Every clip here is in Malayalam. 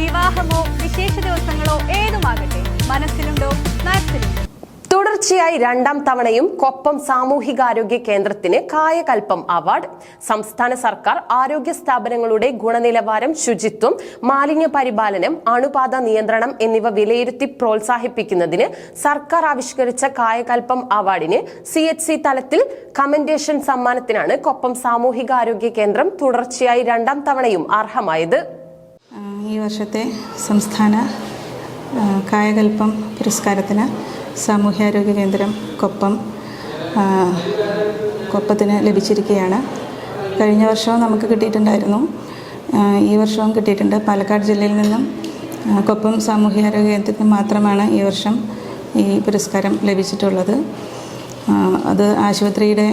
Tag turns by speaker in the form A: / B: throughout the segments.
A: വിവാഹമോ വിശേഷ ദിവസങ്ങളോ ഏതുമാകട്ടെ മനസ്സിലുണ്ടോ മാക്സിലുണ്ടോ
B: തുടർച്ചയായി രണ്ടാം തവണയും കൊപ്പം സാമൂഹികാരോഗ്യ കേന്ദ്രത്തിന് കായകൽപ്പം അവാർഡ്. സംസ്ഥാന സർക്കാർ ആരോഗ്യ സ്ഥാപനങ്ങളുടെ ഗുണനിലവാരം ശുചിത്വം മാലിന്യ പരിപാലനം അണുബാധ നിയന്ത്രണം എന്നിവ വിലയിരുത്തി പ്രോത്സാഹിപ്പിക്കുന്നതിന് സർക്കാർ ആവിഷ്കരിച്ച കായകൽപ്പം അവാർഡിന് സി എച്ച് സി തലത്തിൽ കമന്റേഷൻ സമ്മാനത്തിനാണ് കൊപ്പം സാമൂഹികാരോഗ്യ കേന്ദ്രം തുടർച്ചയായി രണ്ടാം തവണയും അർഹമായത്.
C: ഈ വർഷത്തെ സംസ്ഥാന കായകൽപ്പം പുരസ്കാരത്തിന് സാമൂഹ്യാരോഗ്യ കേന്ദ്രം കൊപ്പം കൊപ്പത്തിന് ലഭിച്ചിരിക്കുകയാണ്. കഴിഞ്ഞ വർഷവും നമുക്ക് കിട്ടിയിട്ടുണ്ടായിരുന്നു. ഈ വർഷവും കിട്ടിയിട്ടുണ്ട്. പാലക്കാട് ജില്ലയിൽ നിന്നും കൊപ്പം സാമൂഹ്യാരോഗ്യ കേന്ദ്രത്തിന് മാത്രമാണ് ഈ വർഷം ഈ പുരസ്കാരം ലഭിച്ചിട്ടുള്ളത്. അത് ആശുപത്രിയുടെ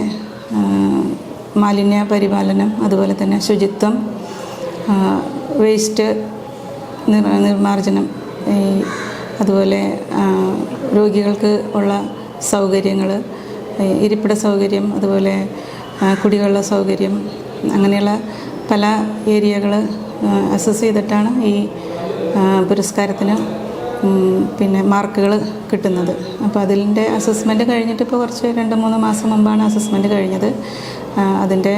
C: മാലിന്യ പരിപാലനം അതുപോലെ തന്നെ ശുചിത്വം വേസ്റ്റ് നിർ നിർമാർജനം ഈ അതുപോലെ രോഗികൾക്ക് ഉള്ള സൗകര്യങ്ങൾ ഇരിപ്പിട സൗകര്യം അതുപോലെ കുടിവെള്ള സൗകര്യം അങ്ങനെയുള്ള പല ഏരിയകൾ അസസ് ചെയ്തിട്ടാണ് ഈ പുരസ്കാരത്തിന് പിന്നെ മാർക്കുകൾ കിട്ടുന്നത്. അപ്പോൾ അതിന്റെ അസസ്മെന്റ് കഴിഞ്ഞിട്ട് ഇപ്പോൾ കുറച്ച് രണ്ട് മൂന്ന് മാസം മുമ്പാണ് അസസ്മെന്റ് കഴിഞ്ഞത്. അതിന്റെ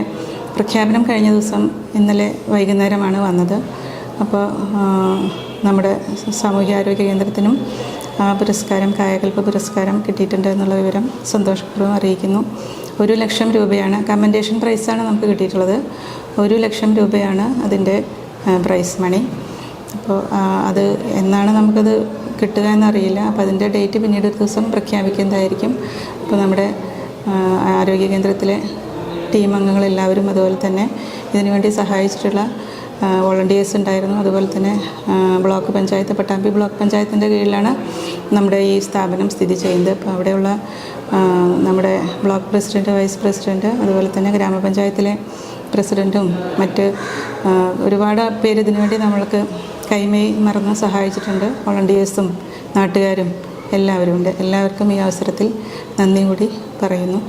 C: പ്രഖ്യാപനം കഴിഞ്ഞ ദിവസം ഇന്നലെ വൈകുന്നേരമാണ് വന്നത്. അപ്പോൾ നമ്മുടെ സാമൂഹ്യാരോഗ്യ കേന്ദ്രത്തിനും ആ പുരസ്കാരം കായകൽപ്പ പുരസ്കാരം കിട്ടിയിട്ടുണ്ട് എന്നുള്ള വിവരം സന്തോഷപൂർവം അറിയിക്കുന്നു. ഒരു ലക്ഷം രൂപയാണ് കമന്റേഷൻ പ്രൈസാണ് നമുക്ക് കിട്ടിയിട്ടുള്ളത്. ഒരു ലക്ഷം രൂപയാണ് അതിന്റെ പ്രൈസ് മണി അപ്പോൾ അത് എന്നാണ് നമുക്കത് കിട്ടുക എന്നറിയില്ല. അപ്പോൾ അതിന്റെ ഡേറ്റ് പിന്നീട് ഒരു ദിവസം പ്രഖ്യാപിക്കുന്നതായിരിക്കും. അപ്പോൾ നമ്മുടെ ആരോഗ്യ കേന്ദ്രത്തിലെ ടീം അംഗങ്ങളെല്ലാവരും അതുപോലെ തന്നെ ഇതിനുവേണ്ടി സഹായിച്ചിട്ടുള്ള വോളണ്ടിയേഴ്സ് ഉണ്ടായിരുന്നു. അതുപോലെ തന്നെ ബ്ലോക്ക് പഞ്ചായത്ത് പട്ടാമ്പി ബ്ലോക്ക് പഞ്ചായത്തിന്റെ കീഴിലാണ് നമ്മുടെ ഈ സ്ഥാപനം സ്ഥിതി ചെയ്യുന്നത്. അപ്പോൾ അവിടെയുള്ള നമ്മുടെ ബ്ലോക്ക് പ്രസിഡന്റ് വൈസ് പ്രസിഡന്റ് അതുപോലെ തന്നെ ഗ്രാമപഞ്ചായത്തിലെ പ്രസിഡന്റും മറ്റ് ഒരുപാട് പേര് ഇതിനുവേണ്ടി നമ്മൾക്ക് കൈമേ മറന്ന് സഹായിച്ചിട്ടുണ്ട്. വോളണ്ടിയേഴ്സും നാട്ടുകാരും എല്ലാവരും ഉണ്ട് എല്ലാവർക്കും ഈ അവസരത്തിൽ നന്ദി കൂടി പറയുന്നു.